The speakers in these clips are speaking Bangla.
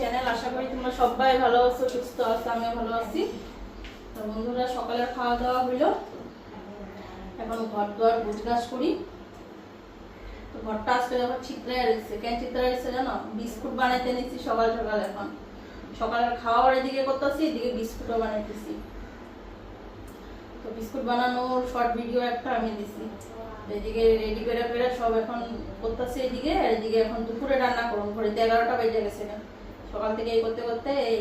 চ্যানেল আশা করি তোমরা সবাই সুস্থ আছো বন্ধুরা সকালের খাওয়া দাওয়া হইল। এখন ঘর দুয়ার করি। তো ঘরটা এসেছে কেন এসেছে জানো? বিস্কুট বানাইতে নিচ্ছি সকাল সকাল এখন। সকালের খাওয়ার এদিকে করতেছি, এদিকে বিস্কুটও বানাইতেছি। বিস্কুট বানানোর শর্ট ভিডিও একটা আমি দিছি। এদিকে রেডি করে ফেরে সব এখন করতেছে এদিকে, আর এদিকে এখন দুপুরে রান্না করুন ঘড়িতে এগারোটা বেজে গেছে না। সকাল থেকে এই করতে করতে এই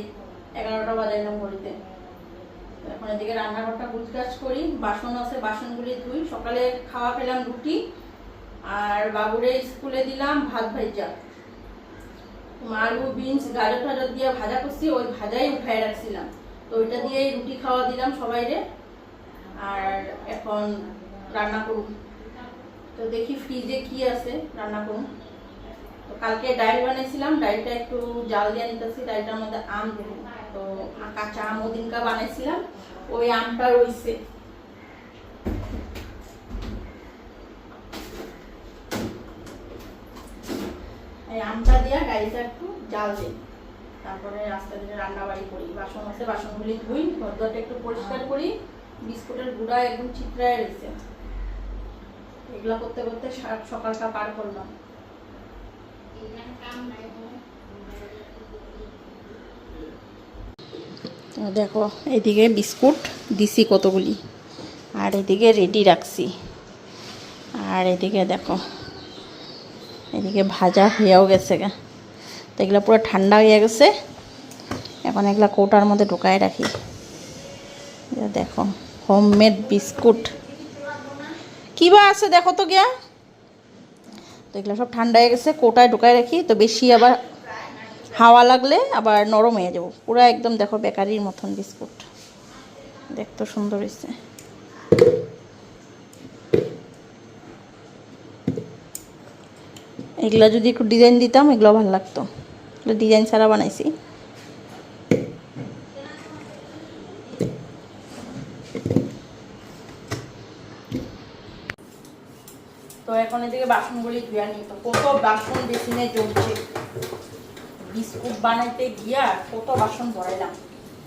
এগারোটা বাজাইলাম ঘড়িতে। এখন এদিকে রান্নাঘরটা গুজগাছ করি, বাসন আছে, বাসনগুলি ধুই। সকালে খাওয়া খেলাম রুটি, আর বাবুরে স্কুলে দিলাম ভাত ভাজা আলু, বিনস গাজর টাজর দিয়ে ভাজা করছি, ওই ভাজাই উঠাই রাখছিলাম। তো ওইটা দিয়েই রুটি খাওয়া দিলাম সবাইরে। আর এখন রান্না করুন। তো দেখি ফ্রিজে কি আছে, রান্না করুন। তো কালকে ডাল বানিয়েছিলাম ডালটা একটু জাল দিয়ে নিতেছি ডালটার মধ্যে আম দেবো। তো কাঁচা আম ওদিনকা বানিয়েছিলাম, ওই আমটা এই আমটা দিয়ে ডালটা একটু জাল দিই। তারপরে রাস্তা দিয়ে রান্না বাড়ি করি। বাসন আছে, বাসনগুলি ধুই, ঘরদরটা একটু পরিষ্কার করি। বিস্কুটের গুঁড়া একদম চিত্রায় রয়েছে। এগুলো করতে করতে সকালটা পার করলাম। দেখো, এদিকে বিস্কুট, দিছি কতগুলি। আর এদিকে রেডি রাখছি। আর এদিকে দেখো, এদিকে ভাজা হয়েও গেছে গা। তো এগুলো পুরো ঠান্ডা হয়ে গেছে। এখন এগুলো কৌটার মধ্যে ঢুকায় রাখি। দেখো হোমমেড বিস্কুট কি বা আছে দেখো তো গিয়া? তো এগুলো সব ঠান্ডা হয়ে গেছে, কোটায় ঢুকায় রাখি, তো বেশি আবার হাওয়া লাগলে আবার নরম হয়ে যাব। পুরো একদম দেখো বেকারির মতন বিস্কুট দেখতে সুন্দর হয়েছে। এগুলো যদি একটু ডিজাইন দিতাম, এগুলো ভালো লাগতো। ডিজাইন ছাড়া বানাইছি। তো এখন এদিকে বাসনগুলি ধুয়ে নিই। তো কত বাসন বেসিনে জমছে। বিস্কুট বানাইতে গিয়া কত বাসন ভরাইলাম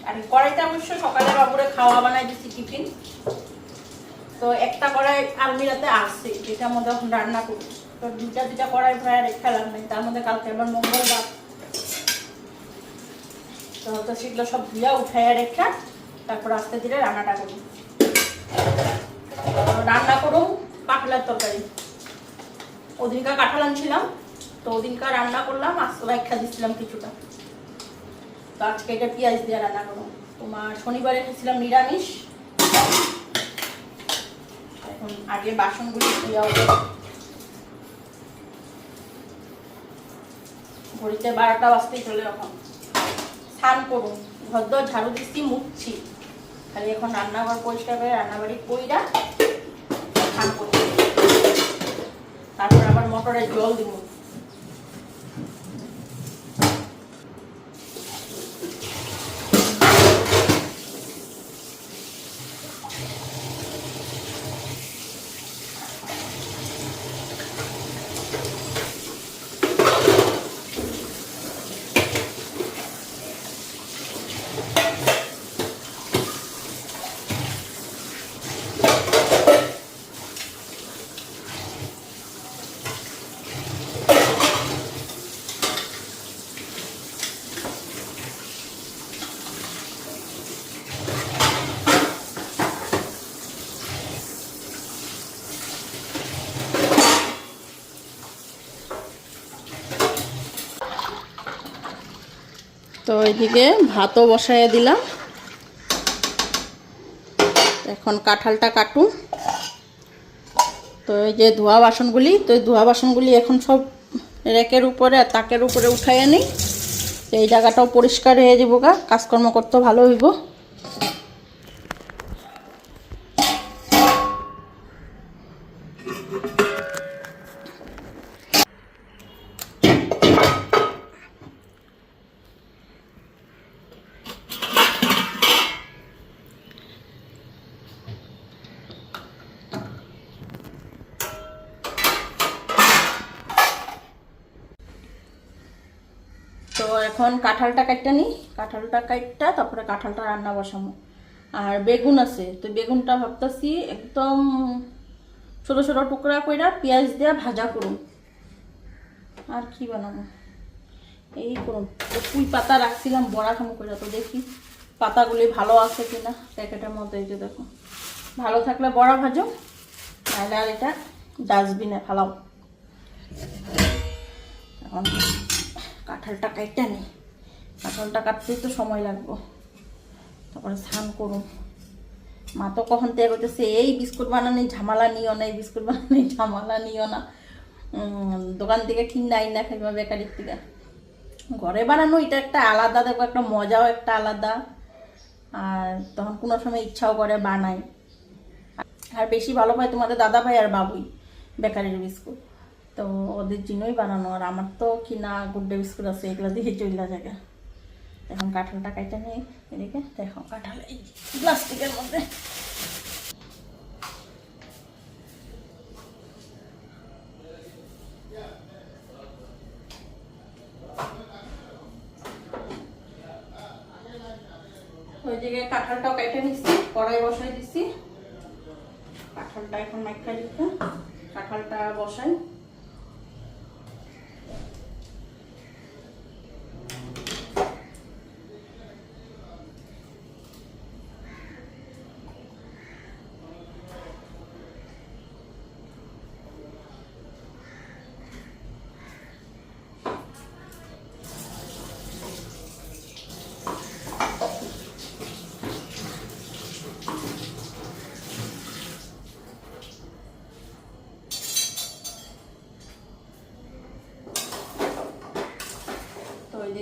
আর কড়াইটা অবশ্য সকালে বাবুরে খাওয়া বানাই দিচ্ছি টিফিন। তো একটা কড়াই আলমিরাতে আসছে যেটার মধ্যে এখন রান্না করি। তো দুটা দুটা কড়াই ভরাই রেখে লাভ নেই তার মধ্যে কালকে আবার মঙ্গলবার। তো হয়তো সেগুলো সব ধুয়া উঠাইয়া রেখা, তারপর আস্তে ধীরে রান্নাটা করি। তো রান্না করুন কাঁঠালের তরকারি। ওদিনকার কাঁঠাল আনছিলাম, তো ওদিনকার রান্না করলাম আজকে রাখা দিচ্ছিলাম কিছুটা। তো আজকে এটা পেঁয়াজ দিয়ে রান্না করব। তোমার শনিবারে খেয়েছিলাম নিরামিষ। এখন আগে বাসনগুলি ধুয়ে হবে ঘড়িতে বারোটা বাজতেই চলে এখন। স্নান করুন ঘর ঝাড়ু দিচ্ছি মুখছি খালি এখন রান্নাঘর পরিষ্কার করে রান্নাবাড়ি কইরা স্নান করছি তারপর আবার মোটরে জল দিব তো এইদিকে ভাতও বসাইয়া দিলাম। এখন কাঁঠালটা কাটুন তো এই যে ধোয়া বাসনগুলি, তো ধোয়া বাসনগুলি এখন সব রেকের উপরে আর তাকের উপরে উঠাইয়া নিই। এই জায়গাটাও পরিষ্কার হয়ে যাব গা কাজকর্ম করতে ভালো হইব। কাটটা নিই কাঁঠালটা কাটটা তারপরে কাঁঠালটা রান্না বসাবো আর বেগুন আছে, তো বেগুনটা ভাবতেছি একদম ছোটো ছোটো টুকরা কইরা পেঁয়াজ দিয়ে ভাজা করুন আর কি বানাবো এই করুন তো পুঁই পাতা রাখছিলাম, বড়া খামো করে তো দেখি পাতাগুলি ভালো আছে কিনা প্যাকেটের মধ্যে, এই যে দেখো। ভালো থাকলে বড়া ভাজো নাহলে আর এটা ডাস্টবিনে ফেলাও। এখন কাঁঠালটা কাটটা নেই কাঁঠালটা কাটতেই তো সময় লাগবে। তারপরে স্নান করুন। মা তো কখন থেকে করতেছে এই বিস্কুট বানানি, ঝামেলা নিও না, এই বিস্কুট বানানি, ঝামেলা নিও না। দোকান থেকে কিনে আই না খাইবা বেকারির থেকে। ঘরে বানানো এটা একটা আলাদা, দেখো একটা মজাও একটা আলাদা। আর তখন কোনো সময় ইচ্ছাও করে বানাই। আর বেশি ভালো পায় তোমাদের দাদা ভাই আর বাবুই বেকারির বিস্কুট। তো ওদের জন্যই বানানো। আর আমার তো কিনা গুড্ডে বিস্কুট আছে, এগুলো দিয়ে চলে জায়গা এখন কাঁঠালটা কাইটা নিয়ে এদিকে দেখো, কাঁঠাল এই প্লাস্টিকের মধ্যে। ওই কাঁঠালটাও কেটে নিচ্ছি, কড়াই বসাই দিচ্ছি। কাঁঠালটা এখন মাইকা দিতে কাঁঠালটা বসাই।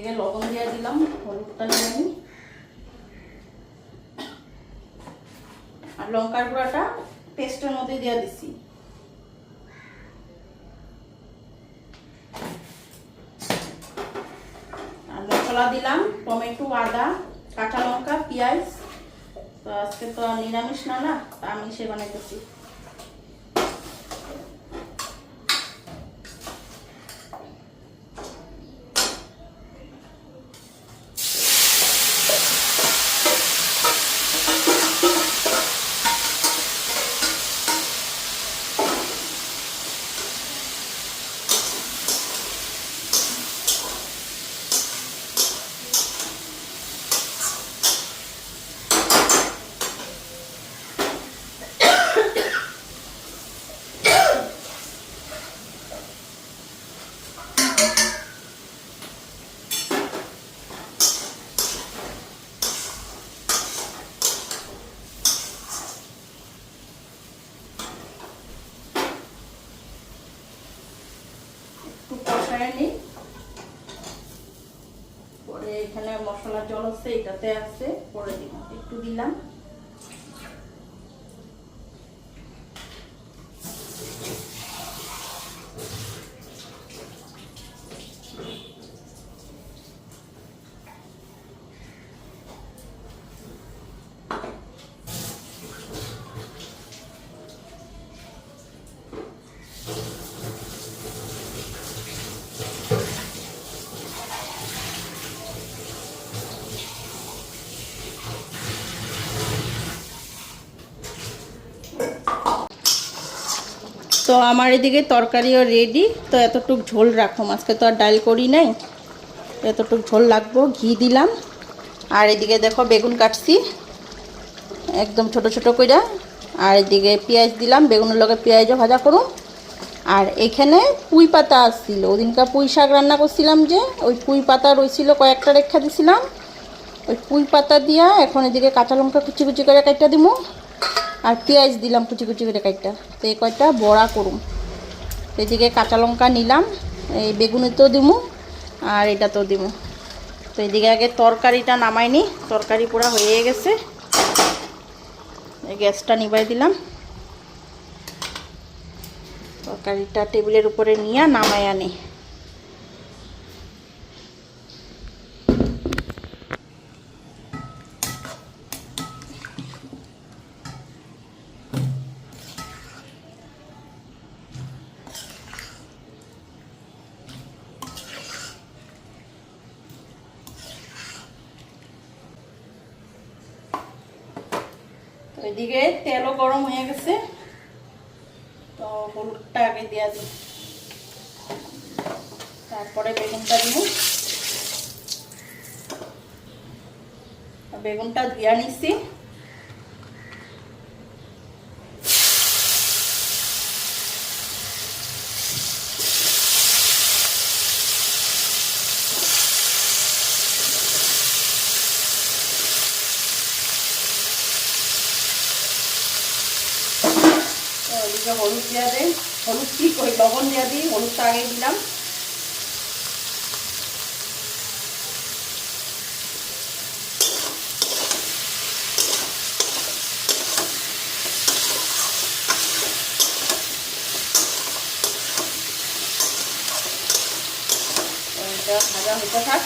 ওইদিকে লবণ দিয়ে দিলাম, হলুদটা দিয়ে নিই আর লঙ্কার গুঁড়াটা পেস্টের মধ্যে দিয়ে দিছি। আর মশলা দিলাম, টমেটো, আদা, কাঁচা লঙ্কা, পেঁয়াজ। তো আজকে তো নিরামিষ না না, তা আমি সে বানাইতেছি একটু কষায় নিই পরে এখানে মশলার জল আছে এটাতে আছে পরে দিলাম একটু দিলাম। তো আমার এদিকে তরকারিও রেডি তো এতটুক ঝোল রাখো। আজকে তো আর ডাল করি নাই। এতটুক ঝোল লাগবো, ঘি দিলাম। আর এদিকে দেখো বেগুন কাটছি। একদম ছোট ছোট কইরা। আর এদিকে পেঁয়াজ দিলাম, বেগুনের লগে পেঁয়াজও ভাজা করুন আর এখানে পুঁই পাতা আসছিল ওদিনকার পুঁই শাক রান্না করছিলাম যে, ওই পুঁই পাতা রয়েছিল কয়েকটা রেখা দিছিলাম। ওই পুঁই পাতা দিয়া এখন এদিকে কাঁচা লঙ্কা কুচি কুচি করে কাটটা দিমু। আর পেঁয়াজ দিলাম কুচি কুচি করে কাটটা তো এই কয়টা বড়া করুম। তো এদিকে কাঁচা লঙ্কা নিলাম, এই বেগুনিতেও দিমু, আর এটাতেও দিমু। তো এদিকে আগে তরকারিটা নামাইনি তরকারি পুরা হয়ে গেছে। গ্যাসটা নিবাই দিলাম। তরকারিটা টেবিলের উপরে নিয়ে নামাই আনি ওইদিকে তেলও গরম হয়ে গেছে। তো হলুদটা আগে দেওয়া দিই। তারপরে বেগুনটা দিব। বেগুনটা দিয়া নিচ্ছি তো ওইদিকে হলুদ দেওয়া দেয় হলুদ কি করি লবণ দেওয়া দিই হলুদটা আগে দিলাম তো এটা ভাজা হতে থাক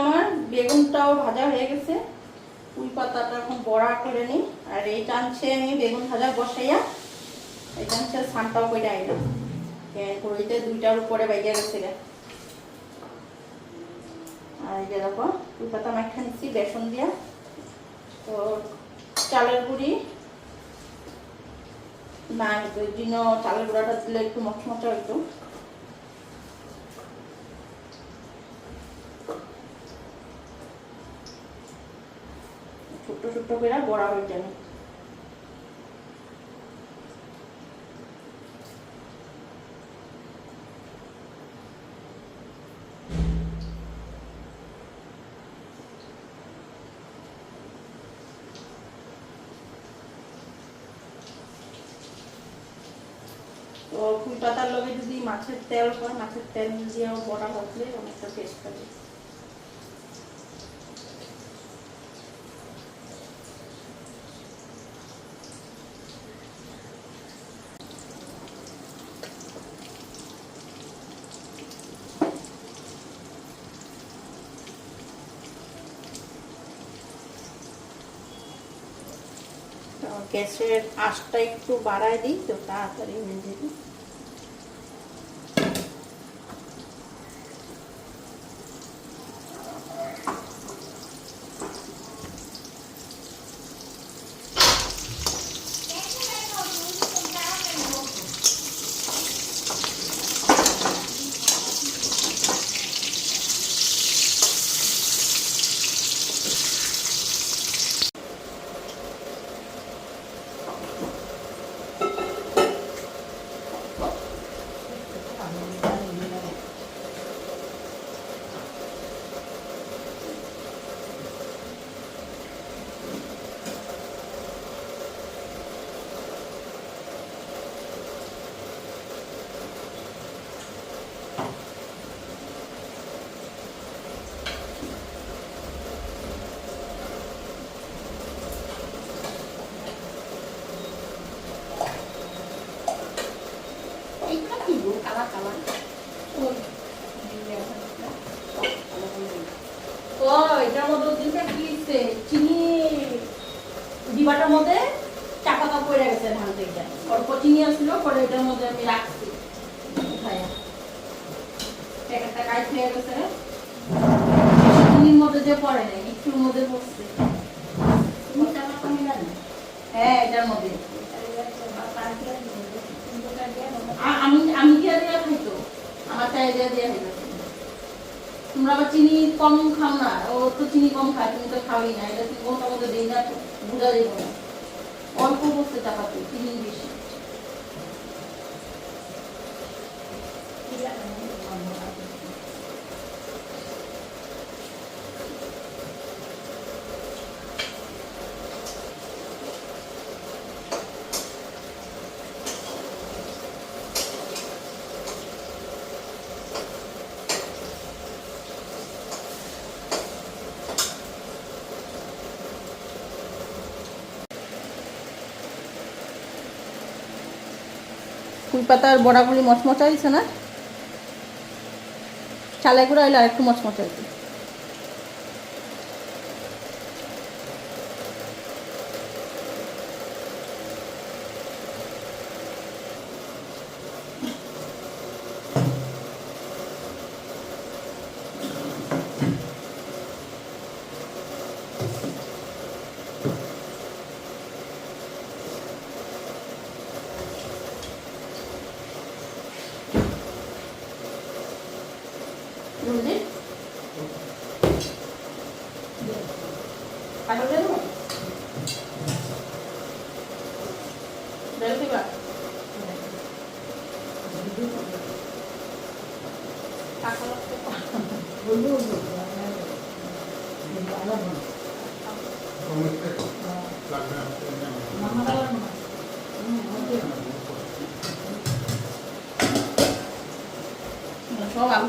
আমার বেগুনটাও ভাজা হয়ে গেছে। পুঁই পাতাটা এখন বড়া করে নিই। আর এই টানছে আমি বেগুন ভাজা বসাইয়া। এই টানছে সানটাও করে আইলাম। কড়িতে দুইটার উপরে বাইরে গেছে। আর এই যে দেখো, পুঁই পাতা মাখা নিচ্ছি, বেসন দিয়া। তো চালের গুঁড়ি না জন্য চালের গুঁড়াটা দিলে একটু মচমচা হইতো। ছোট্ট ছোট্ট করে বড়া হয়ে যাবে। তো ফুল পাতার লগে যদি মাছের তেল হয়, মাছের তেল দিয়েও বড়া হচ্ছে অনেকটা টেস্ট হবে তো গ্যাসের আঁচটা একটু বাড়ায় দিই তো তাড়াতাড়ি হয়ে যাবে এইগুলো কি গো কালা কালা ও এটার মধ্যে দিনটা কি দিচ্ছে চিনি ডিবাটার মধ্যে চাপাতা পড়ে গেছে ধান থেকে অল্প চিনি আসলো পরে এটার মধ্যে আমি রাখছি উঠায়া প্যাকেটটা কাজ হয়ে গেছে চিনির মধ্যে যে পড়ে নাই একটুর মধ্যে পড়ছে তুমি কালা পানি জানো হ্যাঁ এটার মধ্যে আ- আমি আমি দিয়া দিয়া খাইতো? আমার চাই দিয়া দিয়া খাইতো। তোমরা আবার চিনি কম খাও না, ও তো চিনি কম খায়, তুমি তো খাওয়াই না, এটা তুমি কোনটা মতো দিই না বুঝা দেবো না। অল্প বসতে চাপাতে চিনি বেশি। ফুল পাতার বড়াগুলি মচমচা হয়েছে না। চালাই গুঁড়া হইলে আরেকটু মচমচা হয়েছে কাটো দিয়ে দেবো বেল দিবা টাকা লাগতে পারে। সব আলু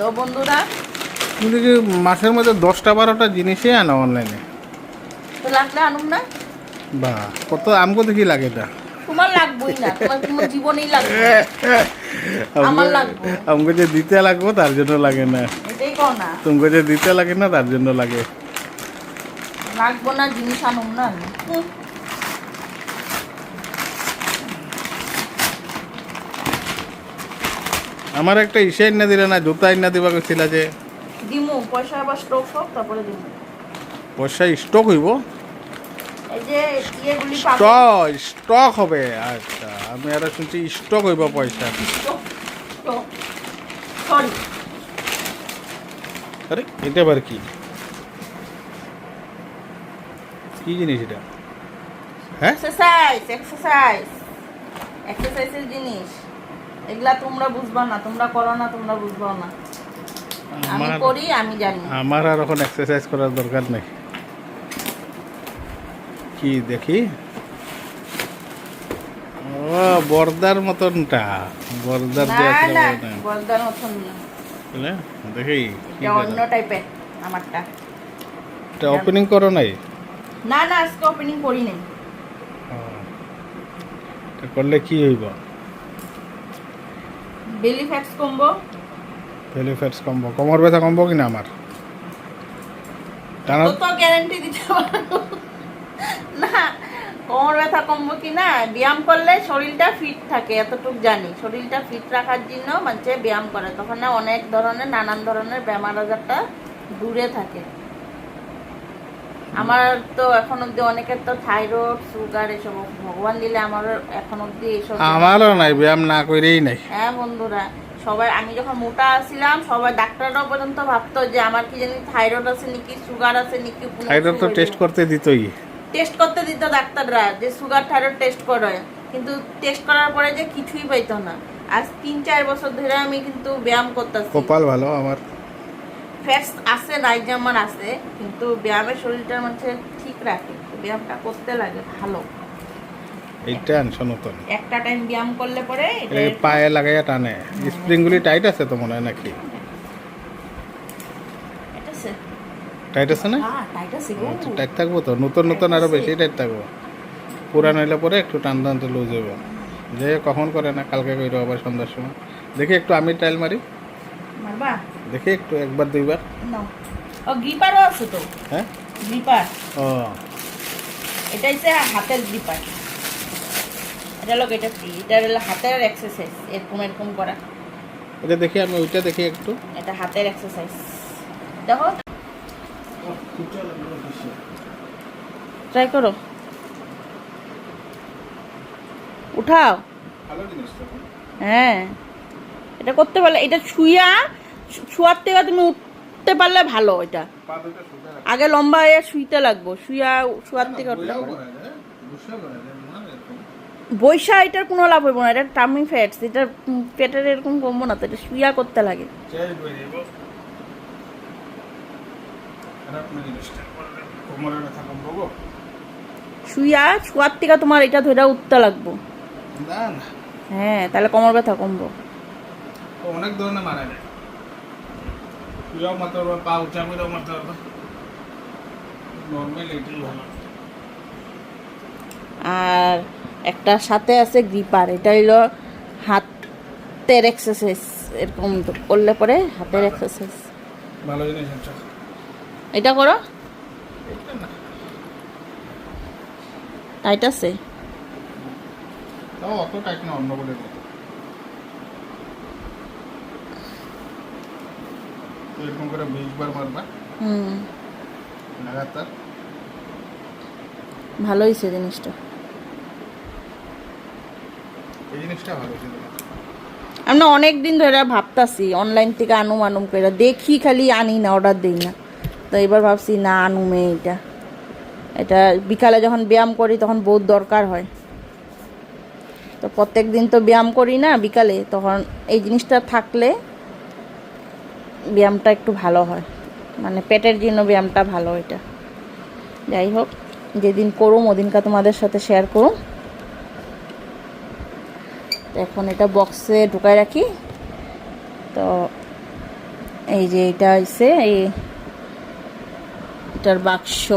তো বন্ধুরা কি মাসের মধ্যে দশটা বারোটা জিনিসই আনো অনলাইনে তো লাগলে আনুন না? বা কত আমগো দেখি লাগে এটা। তোমার লাগবেই না তোমার জীবনেই লাগবে আমার লাগবে। আমাকে যে দিতে লাগবো তার জন্য লাগে না। এটাই কও না। তোমাকে যে দিতে লাগে না তার জন্য লাগে। লাগবো না জিনিস আনুন না আমি। হুম। আমার একটা ইসে না দিলে না জুতা না দিবা কইছিল যে দিমু পয়সা আবার স্টক তারপরে দিমু। পয়সা স্টক হইব? এই যে ইয়েগুলি স্টক স্টক হবে আচ্ছা আমি আর শুনছি স্টক হইব পয়সা। সরি আরে এটা আবার কি? কি জিনিস এটা? হ্যাঁ? এক্সারসাইজ এক্সারসাইজ এক্সারসাইজের জিনিস। এগুলা তোমরা বুঝবা না তোমরা করো না তোমরা বুঝবা না। আমি করি আমি জানি। আমার আর এখন এক্সারসাইজ করার দরকার নেই। কি দেখি? ও বর্দার মতনটা। বর্দার না না মতন না। দেখি অন্য টাইপের আমারটা। এটা ওপেনিং করো নাই? না না আজকে ওপেনিং করি নাই। করলে কি হইব? বেলি ফ্যাক্স কমবো ভ্যালি ফ্যাটস কমবো কোমর ব্যথা কমবো কিনা আমার? টানা তো তো গ্যারান্টি দিতে পারব। না কোমর ব্যথা কমবো কি না ব্যায়াম করলে শরীরটা ফিট থাকে এতটুকু জানি। শরীরটা ফিট রাখার জন্য মানুষে ব্যায়াম করে। তখন অনেক ধরনের নানান ধরনের বেমার আজারটা দূরে থাকে। আমার তো এখন অব্দি অনেকের তো থাইরয়েড সুগার এসব ভগবান দিলে আমার এখন অব্দি এসব আমারও নাই ব্যায়াম না করেই নাই। হ্যাঁ বন্ধুরা সবাই আমি যখন মোটা ছিলাম সবাই ডাক্তাররাও পর্যন্ত ভাবতো যে আমার কি জানি থাইরয়েড আছে নাকি সুগার আছে নাকি থাইরয়েড তো টেস্ট করতে দিতই। টেস্ট করতে দিত ডাক্তাররা যে সুগার থাইরয়েড টেস্ট করে। কিন্তু টেস্ট করার পরে যে কিছুই পাইতো না। আজ তিন চার বছর ধরে আমি কিন্তু ব্যায়াম করতেছি। কপাল ভালো আমার। ফ্যাটস আছে নাই যে আমার আছে কিন্তু ব্যায়ামের শরীরটা মানুষের ঠিক রাখে। ব্যায়ামটা করতে লাগে ভালো। এইটা আনছো নতুন একটা টাইম ব্যায়াম করলে পরে পায়ে লাগাইয়া টানে। স্প্রিংগুলি টাইট আছে তো মনে হয় নাকি? টাইট আছে। না? হ্যাঁ টাইট টাইট থাকব তো? নতুন নতুন আরও বেশি টাইট থাকব। পুরান হইলে পরে একটু টান টানতে লুজ হইব। যে কখন করে না কালকে কইরো আবার সন্ধ্যার সময়। দেখি একটু আমি টাইল মারি। মারবা? দেখি একটু একবার দুইবার। নাও। ও গ্রিপারও আছে তো? হ্যাঁ। গ্রিপার ও। এটা হচ্ছে হাতের গ্রিপার এটা লোক এটা কি? এটা হলো হাতের এক্সারসাইজ এরকম এরকম করা। এটা দেখি আমি ওইটা দেখি একটু। এটা হাতের এক্সারসাইজ দেখো। ট্রাই করো। উঠাও। হ্যাঁ। এটা করতে পারলে এটা শুইয়া শু- শুয়ার থেকে তুমি উঠতে পারলে ভালো এটা। আগে লম্বা হয়ে শুইতে লাগবো শুইয়া শুয়ার থেকে এরকম। বৈশা এটার কোনো লাভ হইব না এটা টামি ফ্যাটস এটা পেটের এরকম কমবো না তো এটা শুইয়া করতে লাগে। শুইয়া শুয়ার থেকে তোমার এটা ধরে উঠতে লাগবো। হ্যাঁ তাহলে কোমর ব্যথা কমবো। অনেক ধরনের মারা যায়। তুইও মারতে পারবা পা উঁচা করেও মারতে পারবা। নর্মাল এটাই ভালো আর একটা সাথে আছে গ্রিপার এটা হইল হাতের এক্সারসাইজ এরকম করলে পরে হাতের এক্সারসাইজ ভালো জিনিস আনছো এটা করো। এটা না। টাইট আছে? তাও অত টাইট না অন্য বলে মতো তো এরকম করে বিশ বার মারবা। হুম। লাগাতার। ভালো হয়েছে জিনিসটা। এই জিনিসটা ভালো ছিল। আমরা অনেক দিন ধরে ভাবতাছি অনলাইন থেকে আনুম আনুম করে। দেখি খালি আনি না অর্ডার দিই না। তো এবার ভাবছি না আনুমে এটা এটা বিকালে যখন ব্যায়াম করি তখন বহুত দরকার হয়। তো প্রত্যেক দিন তো ব্যায়াম করি না বিকালে তখন এই জিনিসটা থাকলে ব্যায়ামটা একটু ভালো হয়। মানে পেটের জন্য ব্যায়ামটা ভালো এটা। যাই হোক, যেদিন করুম ওদিনকা তোমাদের সাথে শেয়ার করুম। এখন এটা বক্সে ঢুকায় রাখি। তো এই যে এটা হয়েছে এই এটার বাক্স।